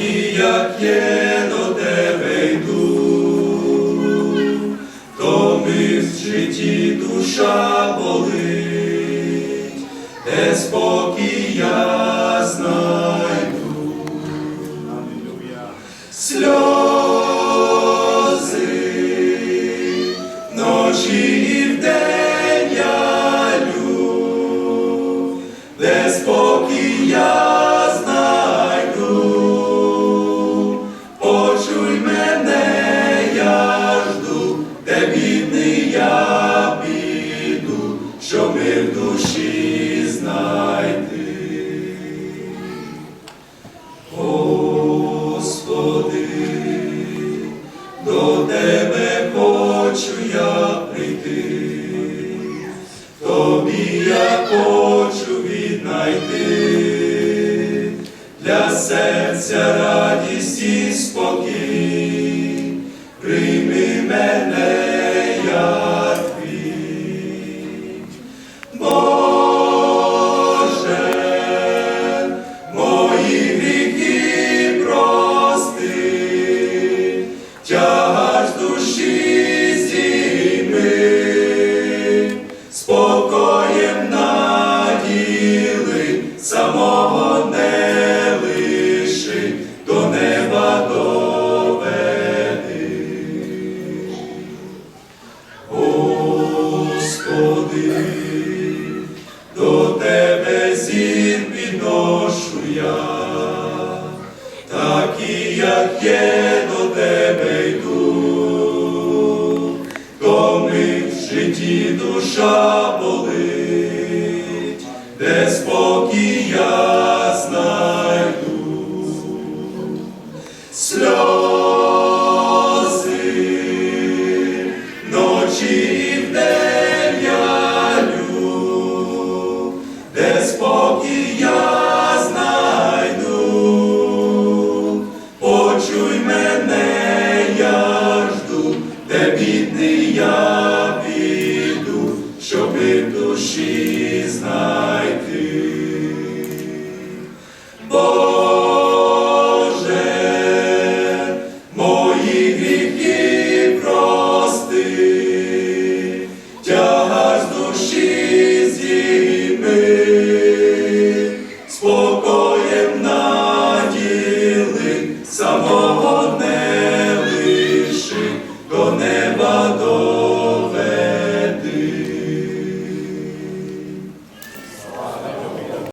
підношу як є, до тебе йду, то ми в житті душа болить, де спокій я знайду. Сльози ночі і вдень я я в душі знайти. Господи, до Тебе хочу я прийти, Тобі я хочу віднайти для серця радість самого не лиши, до неба доведи. Господи, до Тебе зір підношу я, такі, як є, до Тебе йду, то ми в житті душа болить, де спокій я знайду. Сльози. Ночі і вдень я лю, де спокій я знайду, почуй мене, я жду, де бідний я піду, щоби душі знайти. Боже, мої гріхи прости, тягар з душі зійми, спокоєм наділи, само